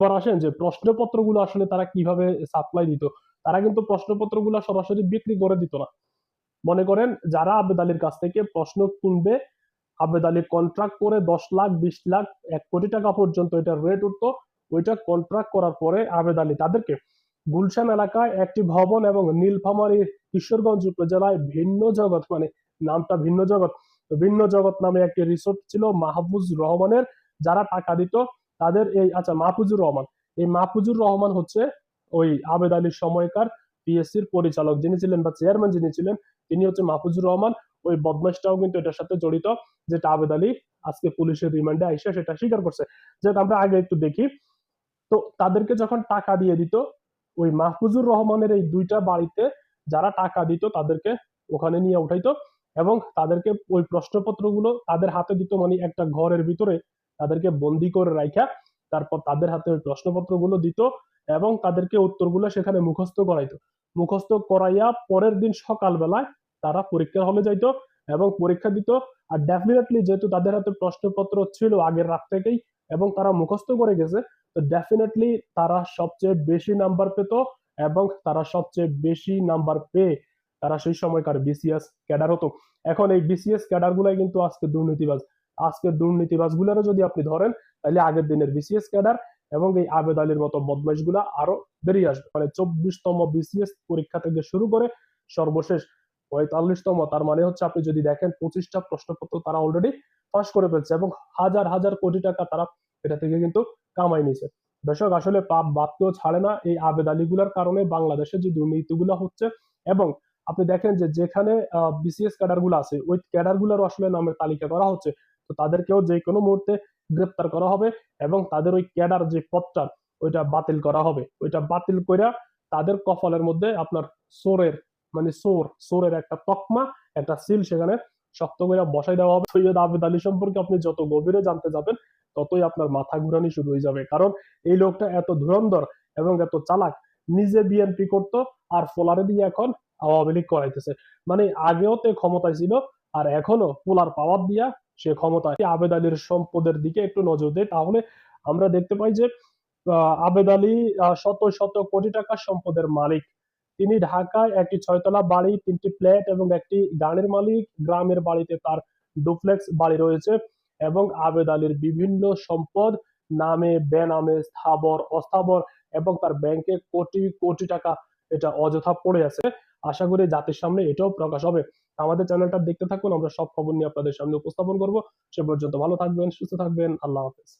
এবার আসেন যে প্রশ্নপত্রগুলো আসলে তারা কীভাবে সাপ্লাই দিত, তারা কিন্তু প্রশ্নপত্রগুলো সরাসরি বিক্রি করে দিত না। মনে করেন যারা আবেদ আলীর কাছ থেকে প্রশ্ন কিনবে আবেদ আলী কন্ট্রাক্ট করে দশ লাখ, বিশ লাখ, এক কোটি টাকা পর্যন্ত এটা রেট উঠতো, ওইটা কন্ট্রাক্ট করার পরে আবেদ আলী তাদেরকে গুলশান এলাকায় একটি ভবন এবং নীলফামারী কিশোরগঞ্জ উপজেলায় ভিন্ন জগৎ মানে নামটা ভিন্ন জগৎ ভিন্ন জগৎ নামে একটি রিসোর্ট ছিল মাহফুজ রহমানের, যারা টাকা দিত তাদের এই আচ্ছা মাহফুজুর রহমান। এই মাহফুজুর রহমান হচ্ছে ওই আবেদ আলীর সময়কার পিএসসির পরিচালক। যিনি ছিলেন বা চেয়ারম্যান যিনি ছিলেন, তিনি হচ্ছে মাহফুজুর রহমান। ওই বদমাইশটাও কিন্তু এটার সাথে জড়িত, যেটা আবেদ আলী আজকে পুলিশের রিমান্ডে আইসা সেটা স্বীকার করছে। যেটা আমরা আগে একটু দেখি। তো তাদেরকে যখন টাকা দিয়ে দিত, ওই মাহফুজুর রহমানের এই দুইটা বাড়িতে যারা টাকা দিত, তাদেরকে ওখানে নিয়ে উঠাইতো এবং তাদেরকে ওই প্রশ্নপত্রগুলো তাদের হাতে দিত মানে একটা ঘরের ভিতরে তাদেরকে বন্দি করে রাখা তারপর তাদের হাতে ওই প্রশ্নপত্রগুলো দিত এবং তাদেরকে উত্তরগুলো সেখানে মুখস্থ করাইতো। মুখস্থ করাইয়া পরের দিন সকালবেলায় তারা পরীক্ষার হলে যাইতো এবং পরীক্ষা দিত। আর ডেফিনেটলি যেহেতু তাদের হাতে প্রশ্নপত্র ছিল আগের রাত থেকেই এবং তারা মুখস্থ করে গেছে, তো ডেফিনেটলি তারা সবচেয়ে বেশি নাম্বার পেত এবং তারা সবচেয়ে বেশি নাম্বার পেয়ে তারা সেই সময়কার বিসিএস ক্যাডার হতো। এখন এই বিসিএস ক্যাডার গুলাই কিন্তু আজকে দুর্নীতিবাজ। আজকে দুর্নীতিবাজ গুলারও যদি আপনি ধরেন, তাহলে আগের দিনের বিসিএস ক্যাডার এবং এই আবেদ আলীর মতো বদমাইশগুলা আরও বেরিয়ে আসবে। মানে চব্বিশতম বিসিএস পরীক্ষা থেকে শুরু করে সর্বশেষ পঁয়তাল্লিশতম, তার মানে হচ্ছে আপনি যদি দেখেন পঁচিশটা প্রশ্নপত্র তারা অলরেডি পাস করে ফেলছে এবং হাজার হাজার কোটি টাকা তারা এটা থেকে কিন্তু কামাই নিছে দর্শক, আসলে পাপ বাদকেও ছাড়ে না এই আবেদ আলীগুলার কারণে বাংলাদেশে যে দুর্নীতিগুলো হচ্ছে এবং আপনি দেখেন যে যেখানে বিসিএস ক্যাডারগুলো আছে, ওই ক্যাডারগুলোর আসলে নামের তালিকা করা হচ্ছে। তো তাদেরকেও যে কোনো মুহূর্তে গ্রেপ্তার করা হবে এবং তাদের ওই ক্যাডার যে পদটা, ওইটা বাতিল করা হবে। ওইটা বাতিল কইরা তাদের কপালের মধ্যে আপনার সোরের মানে সোর, সোরের একটা তকমা, একটা সিল সেখানে শক্ত করে বসাই দেওয়া হবে। সৈয়দ আবেদ আলী সম্পর্কে আপনি যত গভীরে জানতে যাবেন, ততই আপনার মাথা ঘুরানি শুরু হয়ে যাবে। কারণ এই লোকটা এত ধুরন্ধর এবং এত চালাক, নিজে বিএনপি করতো আর ফোলারে দিয়ে এখন আওয়ামী লীগ করাইতেছে। মানে আগেও তো ক্ষমতায় ছিল আর এখনও পোলার পাওয়ার দিয়া সে ক্ষমতায় আবেদ আলীর সম্পদের দিকে একটু নজর দেয়, তাহলে আমরা দেখতে পাই যে আবেদ আলী শত শত কোটি টাকার সম্পদের মালিক। তিনি ঢাকায় একটি ছয়তলা বাড়ি, তিনটি ফ্ল্যাট এবং একটি গানের মালিক। গ্রামের বাড়িতে তার ডুপ্লেক্স বাড়ি রয়েছে এবং আবেদ আলীর বিভিন্ন সম্পদ নামে, বেনামে, স্থাবর, অস্থাবর এবং তার ব্যাংকে কোটি কোটি টাকা এটা অযথা পড়ে আছে আশা করি জাতির সামনে এটাও প্রকাশ হবে। আমাদের চ্যানেলটা দেখতে থাকুন, আমরা সব খবর নিয়ে আপনাদের সামনে উপস্থাপন করব। সে পর্যন্ত ভালো থাকবেন, সুস্থ থাকবেন, আল্লাহ হাফেজ।